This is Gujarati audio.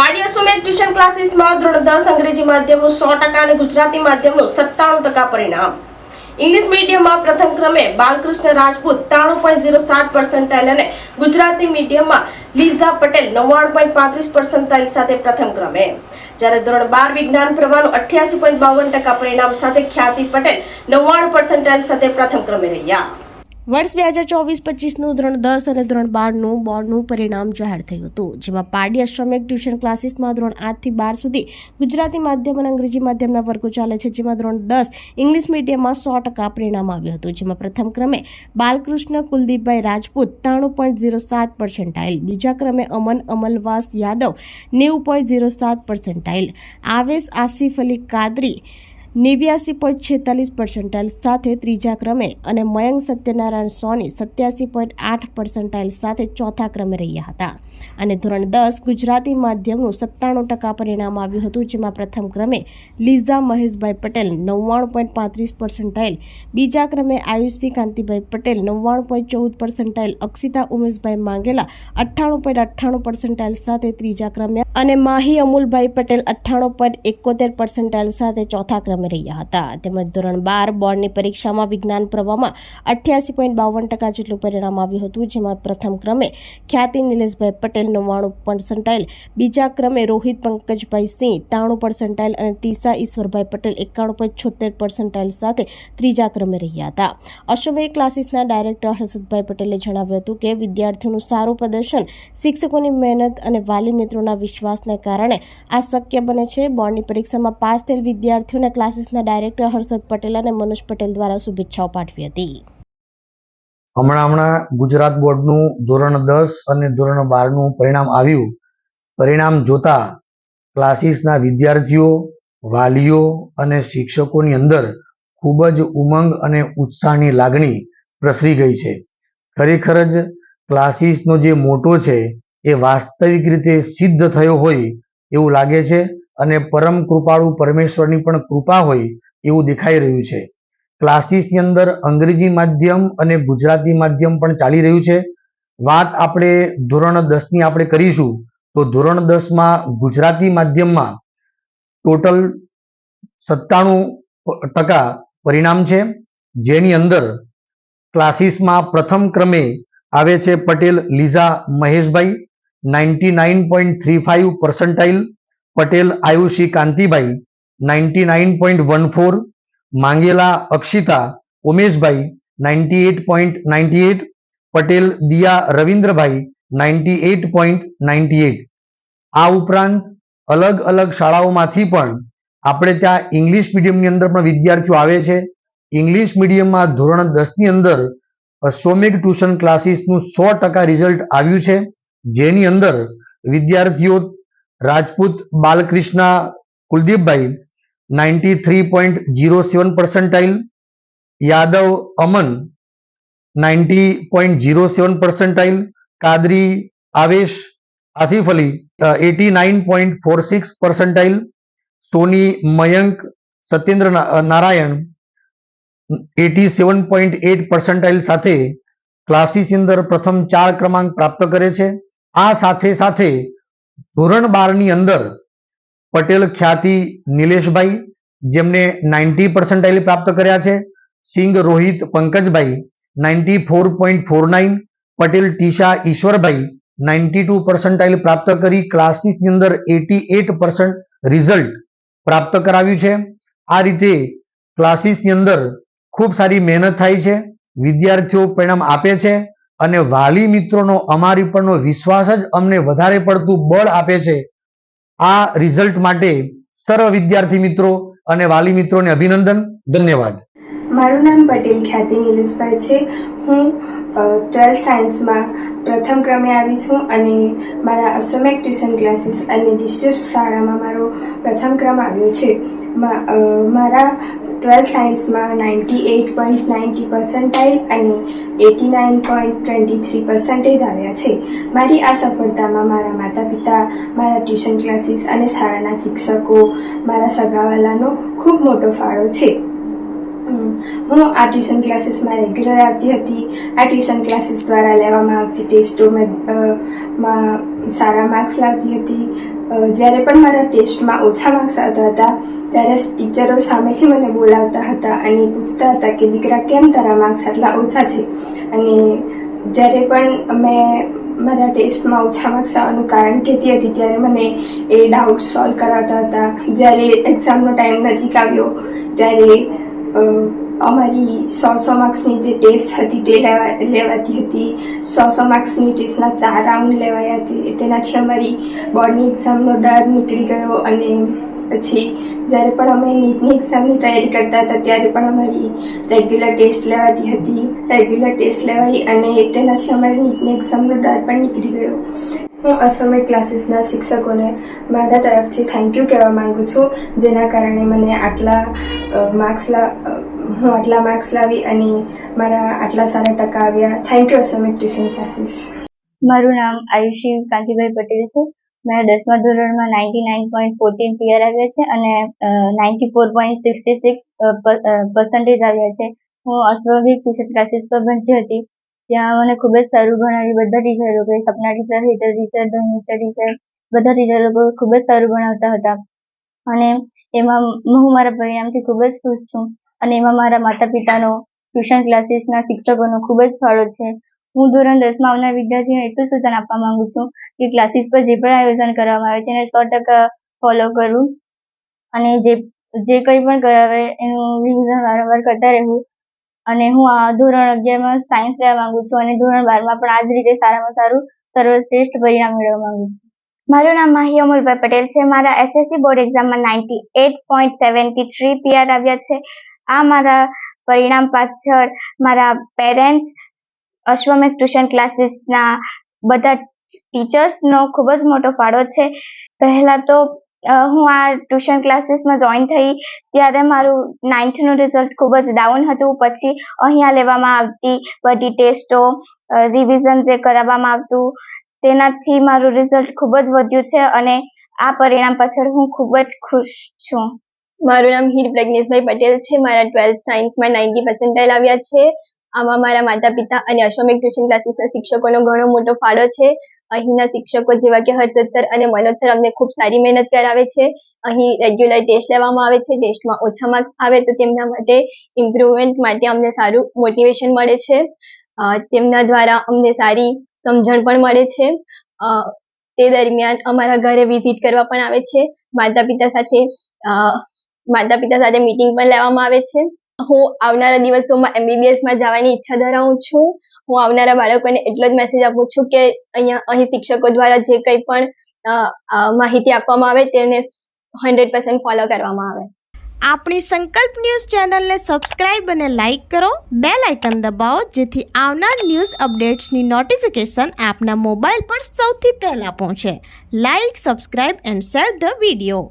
પાડી અસુમેક ટ્યુશન ક્લાસીસમાં ધોરણ દસ અંગ્રેજી માધ્યમનું સો ટકા અને ગુજરાતી માધ્યમનું સત્તાણું ટકા પરિણામ. ઇંગ્લિશ મીડિયમમાં પ્રથમ ક્રમે બાલકૃષ્ણ રાજપૂત ત્રાણું પોઈન્ટ ઝીરો સાત પર્સન્ટાઇલ અને ગુજરાતી મીડિયમમાં લીઝા પટેલ નવ્વાણું પોઈન્ટ પાંત્રીસ પર્સન્ટાઇલ સાથે પ્રથમ ક્રમે. જ્યારે ધોરણ બાર વિજ્ઞાન પ્રવાહનું અઠ્યાસી પોઈન્ટ બાવન ટકા પરિણામ સાથે ખ્યાતિ પટેલ નવ્વાણું પર્સન્ટાઇલ સાથે પ્રથમ ક્રમે રહ્યા. વર્ષ બે હજાર ચોવીસ પચીસનું ધોરણ દસ અને ધોરણ બારનું બોર્ડનું પરિણામ જાહેર થયું હતું, જેમાં પાડી અશ્રમિક ટ્યુશન ક્લાસીસમાં ધોરણ આઠથી બાર સુધી ગુજરાતી માધ્યમ અને અંગ્રેજી માધ્યમના વર્ગો ચાલે છે, જેમાં ધોરણ દસ ઇંગ્લિશ મીડિયમમાં સો ટકા પરિણામ આવ્યું હતું, જેમાં પ્રથમ ક્રમે બાલકૃષ્ણ કુલદીપભાઈ રાજપૂત ત્રાણું પોઈન્ટ ઝીરો સાત પર્સન્ટાઇલ બીજા ક્રમે અમન અમલવાસ યાદવ નેવું પોઈન્ટ ઝીરો સાત પર્સન્ટાઇલ આવેશ આસિફ અલી કાદરી નેવ્યાસી પોઈન્ટ છેતાલીસ પર્સન્ટાઇલ સાથે ત્રીજા ક્રમે અને મયંક સત્યનારાયણ સોની સત્યાસી પોઈન્ટ આઠ પર્સન્ટાઇલ સાથે ચોથા ક્રમે રહ્યા હતા. અને ધોરણ દસ ગુજરાતી માધ્યમનું સત્તાણું ટકા પરિણામ આવ્યું હતું, જેમાં પ્રથમ ક્રમે લીઝા મહેશભાઈ પટેલ નવ્વાણું પોઈન્ટ પાંત્રીસ પર્સન્ટાઇલ બીજા ક્રમે આયુષી કાંતિભાઈ પટેલ નવ્વાણું પોઈન્ટ ચૌદ પર્સન્ટાઇલ અક્ષિતા ઉમેશભાઈ માંગેલા અઠ્ઠાણું પોઈન્ટ અઠ્ઠાણું પર્સન્ટાઇલ સાથે ત્રીજા ક્રમે અને માહી અમુલભાઈ પટેલ અઠ્ઠાણું પોઈન્ટ એકોતેર પર્સન્ટાઇલ સાથે ચોથા ક્રમે રહ્યા હતા. તેમજ ધોરણ બાર બોર્ડની પરીક્ષામાં વિજ્ઞાન પ્રવાહમાં અઠ્યાસી પોઈન્ટ બાવન ટકા જેટલું પરિણામ આવ્યું હતું, જેમાં પ્રથમ ક્રમે ખ્યાતિ નિલેશભાઈ પટેલ નવ્વાણું પર્સન્ટાઇલ બીજા ક્રમે રોહિત પંકજભાઈ સિંહ ત્રાણું પર્સન્ટાઇલ અને તીસા ઈશ્વરભાઈ પટેલ એકાણું પોઈન્ટ છોતેર પર્સન્ટાઇલ સાથે ત્રીજા ક્રમે રહ્યા હતા. અશ્વમેય ક્લાસીસના ડાયરેક્ટર હર્ષદભાઈ પટેલે જણાવ્યું હતું કે, વિદ્યાર્થીઓનું સારું પ્રદર્શન, શિક્ષકોની મહેનત અને વાલી મિત્રોના વિશ્વાસને કારણે આ શક્ય બને છે. બોર્ડની પરીક્ષામાં પાસ થયેલ વિદ્યાર્થીઓને ક્લાસીસના ડાયરેક્ટર હર્ષદ પટેલ અને મનોજ પટેલ દ્વારા શુભેચ્છાઓ પાઠવી હતી. હમણાં હમણાં ગુજરાત બોર્ડનું ધોરણ દસ અને ધોરણ બારનું પરિણામ આવ્યું. પરિણામ જોતા ક્લાસીસના વિદ્યાર્થીઓ, વાલીઓ અને શિક્ષકોની અંદર ખૂબ જ ઉમંગ અને ઉત્સાહની લાગણી પ્રસરી ગઈ છે. ખરેખર જ ક્લાસીસનો જે મોટો છે એ વાસ્તવિક રીતે સિદ્ધ થયો હોય એવું લાગે છે અને પરમ કૃપાળુ પરમેશ્વરની પણ કૃપા હોય એવું દેખાઈ રહ્યું છે. ક્લાસીસની અંદર અંગ્રેજી માધ્યમ અને ગુજરાતી માધ્યમ પણ ચાલી રહ્યું છે. વાત આપણે ધોરણ દસની આપણે કરીશું, તો ધોરણ દસમાં ગુજરાતી માધ્યમમાં ટોટલ સત્તાણું ટકા પરિણામ છે. જેની અંદર ક્લાસીસમાં પ્રથમ ક્રમે આવે છે Patel Liza Maheshbhai, ninety nine point three five percentile, Patel Ayushi Kantibhai, ninety nine point one four Mangela Akshita, Umeshbhai ninety eight point ninety eight, Patel Diya Ravindrabhai ninety eight point ninety eight. આ ઉપરાંત અલગ અલગ શાળાઓમાંથી પણ આપણે ત્યાં ઇંગ્લિશ મીડિયમની અંદર પણ વિદ્યાર્થીઓ આવે છે. ઇંગ્લિશ મીડિયમમાં ધોરણ દસની અંદર સોમેક ટ્યુશન ક્લાસીસનું સો ટકા રિઝલ્ટ આવ્યું છે. જેની અંદર વિદ્યાર્થીઓ Rajput Balkrishna Kuldipbhai ninety three point zero seven percentile Yadav Aman ninety point zero seven percentile Kadri Avesh Asif Ali eighty nine point four six percentile Soni Mayank Satyendra Narayan eighty seven point eight percentile સાથે ક્લાસીસની અંદર પ્રથમ ચાર ક્રમાંક પ્રાપ્ત કરે છે. આ સાથે સાથે ધોરણ બારની અંદર પટેલ ખ્યાતિ નિલેશભાઈ, જેમને નાઇન્ટી પર્સન્ટાઇલ પ્રાપ્ત કર્યા છે. Singh Rohit Pankajbhai, ninety four point four nine. Patel Tisha Ishwarbhai, ninety two percentile પ્રાપ્ત કરી. ક્લાસીસની અંદર એટી એટ પર્સન્ટ રિઝલ્ટ પ્રાપ્ત કરાવ્યું છે. આ રીતે ક્લાસીસની અંદર ખૂબ સારી મહેનત થાય છે. વિદ્યાર્થીઓ પરિણામ આપે છે અને વાલી મિત્રોનો અમારી પરનો વિશ્વાસ જ અમને વધારે પડતું બળ આપે છે. આ રિઝલ્ટ માટે સર્વ વિદ્યાર્થી મિત્રો અને વાલી મિત્રોને અભિનંદન, ધન્યવાદ. મારું નામ પટેલ ખ્યાતિ નિલેશભાઈ છે. હું ટ્વેલ્થ સાયન્સમાં પ્રથમ ક્રમે આવી છું અને મારા અસોમેક ટ્યુશન ક્લાસીસ અને ડિસ્ટ્રિક્ટ શાળામાં મારો પ્રથમ ક્રમ આવ્યો છે. મારા ટ્વેલ્થ સાયન્સમાં ninety eight point ninety percentile અને eighty nine point twenty three percentage આવ્યા છે. મારી આ સફળતામાં મારા માતા પિતા મારા ટ્યુશન ક્લાસીસ અને શાળાના શિક્ષકો, મારા સગાવાલાનો ખૂબ મોટો ફાળો છે. હું આ ટ્યુશન ક્લાસીસમાં રેગ્યુલર આવતી હતી. આ ટ્યુશન ક્લાસીસ દ્વારા લેવામાં આવતી ટેસ્ટો મેં સારા માર્ક્સ લાવતી હતી. જ્યારે પણ મારા ટેસ્ટમાં ઓછા માર્ક્સ આવતા હતા, ત્યારે ટીચરો સામેથી મને બોલાવતા હતા અને પૂછતા હતા કે દીકરા કેમ તારા માર્ક્સ આટલા ઓછા છે? અને જ્યારે પણ મેં મારા ટેસ્ટમાં ઓછા માર્ક્સ આવવાનું કારણ કહેતી હતી, ત્યારે મને એ ડાઉટ સોલ્વ કરાવતા હતા. જ્યારે એક્ઝામનો ટાઈમ નજીક આવ્યો, ત્યારે અમારી સો સો માર્ક્સની જે ટેસ્ટ હતી તે લેવા, લેવાતી હતી. સો સો માર્ક્સની ટેસ્ટના ચાર રાઉન્ડ લેવાયા હતી તેનાથી અમારી બોર્ડની એક્ઝામનો ડર નીકળી ગયો અને પછી જ્યારે પણ અમે નીટની એક્ઝામની તૈયારી કરતા હતા ત્યારે પણ અમારી રેગ્યુલર ટેસ્ટ લેવાતી હતી. રેગ્યુલર ટેસ્ટ લેવાઈ અને તેનાથી અમારી નીટની એક્ઝામનો ડર પણ નીકળી ગયો. હું અસમિક ક્લાસીસના શિક્ષકોને મારા તરફથી થેન્ક યુ કહેવા માંગુ છું, જેના કારણે મને આટલા માર્ક્સ હું આટલા માર્ક્સ લાવી અને મારા આટલા સારા ટકા આવ્યા. Thank you Asmit tuition classes મારું નામ આયુષી કાંતિભાઈ પટેલ છે. મેં દસમા ધોરણમાં ninety nine point fourteen PR આવ્યા છે અને ninety four point sixty six percentage આવ્યા છે. હું અશ્વભિક ટ્યુશન ક્લાસીસ પર ભણતી હતી. ત્યાં મને ખૂબ જ સારું ભણાવ્યું. બધા ટીચરો કે સપના ટીચર હિટર ટીચર ધનુષા ટીચર બધા ટીચર લોકો ખૂબ જ સારું ભણાવતા હતા. અને એમાં હું મારા પરિણામથી ખૂબ જ ખુશ છું. અને એમાં મારા માતા પિતાનો ટ્યુશન ક્લાસીસના શિક્ષકોનો ખૂબ જ ફાળો છે. હું ધોરણ દસમાં આવનાર વિદ્યાર્થીઓને એટલું સૂચન આપવા માંગુ છું કે ક્લાસીસ પર જે પણ આયોજન કરવામાં આવે છે એને સો ટકા ફોલો કરવું અને જે જે કંઈ પણ કરાવે એનું રિવિઝન વારંવાર કરતા રહેવું. અને હું આ ધોરણ અગિયારમાં સાયન્સ લેવા માંગુ છું અને ધોરણ બારમાં પણ આ જ રીતે સારામાં સારું સર્વશ્રેષ્ઠ પરિણામ મેળવવા માંગુ છું. મારું નામ માહી અમુલભાઈ પટેલ છે. મારા એસએસસી બોર્ડ એક્ઝામમાં ninety eight point seventy three PR આવ્યા છે. આ મારા પરિણામ પાછળ મારા પેરેન્ટ્સ અશ્વમેઘ ટ્યુશન ક્લાસીસના બધા ટીચર્સનો ખૂબ જ મોટો ફાળો છે. પહેલાં તો હું આ ટ્યુશન ક્લાસીસમાં જોઈન થઈ ત્યારે મારું નાઇન્થનું રિઝલ્ટ ખૂબ જ ડાઉન હતું. પછી અહીંયા લેવામાં આવતી બધી ટેસ્ટો રિવિઝન જે કરાવવામાં આવતું, તેનાથી મારું રિઝલ્ટ ખૂબ જ વધ્યું છે અને આ પરિણામ પાછળ હું ખૂબ જ ખુશ છું. મારું નામ હીર પ્રજ્ઞેશભાઈ પટેલ છે. મારા ટ્વેલ્થ સાયન્સમાં નાઇન્ટી પર્સન્ટાઇલ આવ્યા છે. આમાં મારા માતા પિતા અને અશ્વમેઘ ટ્યુશન ક્લાસીસના શિક્ષકોનો ઘણો મોટો ફાળો છે. અહીંના શિક્ષકો જેવા કે હર્ષદ સર અને મનોજ સર અમને ખૂબ સારી મહેનત કરાવે છે. અહીં રેગ્યુલર ટેસ્ટ લેવામાં આવે છે. ટેસ્ટમાં ઓછા માર્ક્સ આવે તો તેમના માટે ઇમ્પ્રુવમેન્ટ માટે અમને સારું મોટિવેશન મળે છે. તેમના દ્વારા અમને સારી સમજણ પણ મળે છે. તે દરમિયાન અમારા ઘરે વિઝિટ કરવા પણ આવે છે. માતા પિતા સાથે માતા પિતા સાથે મીટિંગ પણ લેવામાં આવે છે. હું આવનારા દિવસોમાં એમબીબીએસમાં જવાની ઈચ્છા ધરાવું છું. હું આવનારા બાળકોને એટલો જ મેસેજ આપું છું કે અહીંયા અહીં શિક્ષકો દ્વારા જે કંઈ પણ માહિતી આપવામાં આવે તેને હંડ્રેડ પર્સન્ટ ફોલો કરવામાં આવે. આપણી સંકલ્પ ન્યૂઝ ચેનલને સબસ્ક્રાઇબ અને લાઇક કરો. બે લાઇકન દબાવો, જેથી આવનાર ન્યૂઝ અપડેટ્સની નોટિફિકેશન આપના મોબાઈલ પર સૌથી પહેલાં પહોંચે. Like subscribe and share the video